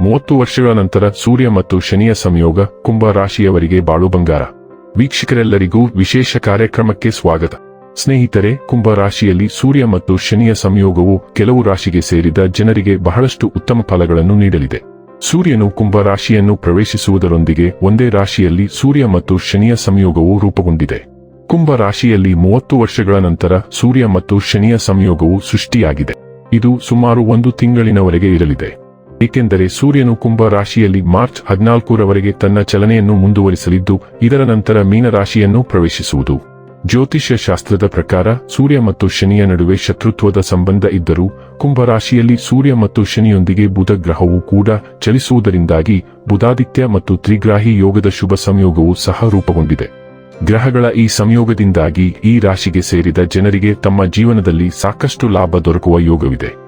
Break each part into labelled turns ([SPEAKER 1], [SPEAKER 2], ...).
[SPEAKER 1] ಮೂವತ್ತು ವರ್ಷಗಳ ನಂತರ ಸೂರ್ಯ ಮತ್ತು ಶನಿಯ ಸಂಯೋಗ ಕುಂಭ ರಾಶಿಯವರಿಗೆ ಬಾಳು ಬಂಗಾರ. ವೀಕ್ಷಕರೆಲ್ಲರಿಗೂ ವಿಶೇಷ ಕಾರ್ಯಕ್ರಮಕ್ಕೆ ಸ್ವಾಗತ. ಸ್ನೇಹಿತರೆ, ಕುಂಭ ರಾಶಿಯಲ್ಲಿ ಸೂರ್ಯ ಮತ್ತು ಶನಿಯ ಸಂಯೋಗವು ಕೆಲವು ರಾಶಿಗೆ ಸೇರಿದ ಜನರಿಗೆ ಬಹಳಷ್ಟು ಉತ್ತಮ ಫಲಗಳನ್ನು ನೀಡಲಿದೆ. ಸೂರ್ಯನು ಕುಂಭ ರಾಶಿಯನ್ನು ಪ್ರವೇಶಿಸುವುದರೊಂದಿಗೆ ಒಂದೇ ರಾಶಿಯಲ್ಲಿ ಸೂರ್ಯ ಮತ್ತು ಶನಿಯ ಸಂಯೋಗವು ರೂಪುಗೊಂಡಿದೆ. ಕುಂಭ ರಾಶಿಯಲ್ಲಿ ಮೂವತ್ತು ವರ್ಷಗಳ ನಂತರ ಸೂರ್ಯ ಮತ್ತು ಶನಿಯ ಸಂಯೋಗವು ಸೃಷ್ಟಿಯಾಗಿದೆ. ಇದು ಸುಮಾರು ಒಂದು ತಿಂಗಳಿನವರೆಗೆ ಇರಲಿದೆ. ಏಕೆಂದರೆ ಸೂರ್ಯನು ಕುಂಭ ರಾಶಿಯಲ್ಲಿ ಮಾರ್ಚ್ ಹದಿನಾಲ್ಕರವರೆಗೆ ತನ್ನ ಚಲನೆಯನ್ನು ಮುಂದುವರಿಸಲಿದ್ದು, ಇದರ ನಂತರ ಮೀನರಾಶಿಯನ್ನು ಪ್ರವೇಶಿಸುವುದು. ಜ್ಯೋತಿಷ್ಯ ಶಾಸ್ತ್ರದ ಪ್ರಕಾರ, ಸೂರ್ಯ ಮತ್ತು ಶನಿಯ ನಡುವೆ ಶತ್ರುತ್ವದ ಸಂಬಂಧ ಇದ್ದರೂ, ಕುಂಭ ರಾಶಿಯಲ್ಲಿ ಸೂರ್ಯ ಮತ್ತು ಶನಿಯೊಂದಿಗೆ ಬುಧ ಗ್ರಹವೂ ಕೂಡ ಚಲಿಸುವುದರಿಂದಾಗಿ, ಬುಧಾದಿತ್ಯ ಮತ್ತು ತ್ರಿಗ್ರಾಹಿ ಯೋಗದ ಶುಭ ಸಂಯೋಗವು ಸಹ ರೂಪುಗೊಂಡಿದೆ. ಗ್ರಹಗಳ ಈ ಸಂಯೋಗದಿಂದಾಗಿ ಈ ರಾಶಿಗೆ ಸೇರಿದ ಜನರಿಗೆ ತಮ್ಮ ಜೀವನದಲ್ಲಿ ಸಾಕಷ್ಟು ಲಾಭ ದೊರಕುವ ಯೋಗವಿದೆ.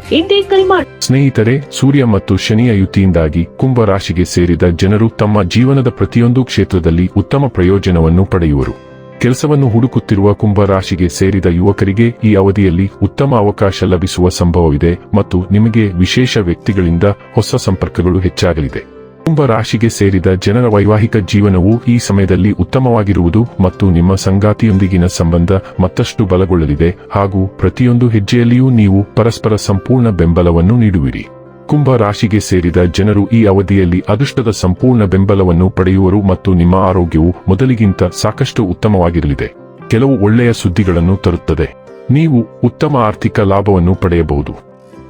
[SPEAKER 1] ಸ್ನೇಹಿತರೆ, ಸೂರ್ಯ ಮತ್ತು ಶನಿಯ ಯುತಿಯಿಂದಾಗಿ ಕುಂಭ ರಾಶಿಗೆ ಸೇರಿದ ಜನರು ತಮ್ಮ ಜೀವನದ ಪ್ರತಿಯೊಂದು ಕ್ಷೇತ್ರದಲ್ಲಿ ಉತ್ತಮ ಪ್ರಯೋಜನವನ್ನು ಪಡೆಯುವರು. ಕೆಲಸವನ್ನು ಹುಡುಕುತ್ತಿರುವ ಕುಂಭ ರಾಶಿಗೆ ಸೇರಿದ ಯುವಕರಿಗೆ ಈ ಅವಧಿಯಲ್ಲಿ ಉತ್ತಮ ಅವಕಾಶ ಲಭಿಸುವ ಸಂಭವವಿದೆ ಮತ್ತು ನಿಮಗೆ ವಿಶೇಷ ವ್ಯಕ್ತಿಗಳಿಂದ ಹೊಸ ಸಂಪರ್ಕಗಳು ಹೆಚ್ಚಾಗಲಿದೆ. ಕುಂಭ ರಾಶಿಗೆ ಸೇರಿದ ಜನರ ವೈವಾಹಿಕ ಜೀವನವು ಈ ಸಮಯದಲ್ಲಿ ಉತ್ತಮವಾಗಿರುವುದು ಮತ್ತು ನಿಮ್ಮ ಸಂಗಾತಿಯೊಂದಿಗಿನ ಸಂಬಂಧ ಮತ್ತಷ್ಟು ಬಲಗೊಳ್ಳಲಿದೆ ಹಾಗೂ ಪ್ರತಿಯೊಂದು ಹೆಜ್ಜೆಯಲ್ಲಿಯೂ ನೀವು ಪರಸ್ಪರ ಸಂಪೂರ್ಣ ಬೆಂಬಲವನ್ನು ನೀಡುವಿರಿ. ಕುಂಭ ರಾಶಿಗೆ ಸೇರಿದ ಜನರು ಈ ಅವಧಿಯಲ್ಲಿ ಅದೃಷ್ಟದ ಸಂಪೂರ್ಣ ಬೆಂಬಲವನ್ನು ಪಡೆಯುವರು ಮತ್ತು ನಿಮ್ಮ ಆರೋಗ್ಯವು ಮೊದಲಿಗಿಂತ ಸಾಕಷ್ಟು ಉತ್ತಮವಾಗಿರಲಿದೆ. ಕೆಲವು ಒಳ್ಳೆಯ ಸುದ್ದಿಗಳನ್ನು ತರುತ್ತದೆ. ನೀವು ಉತ್ತಮ ಆರ್ಥಿಕ ಲಾಭವನ್ನು ಪಡೆಯಬಹುದು.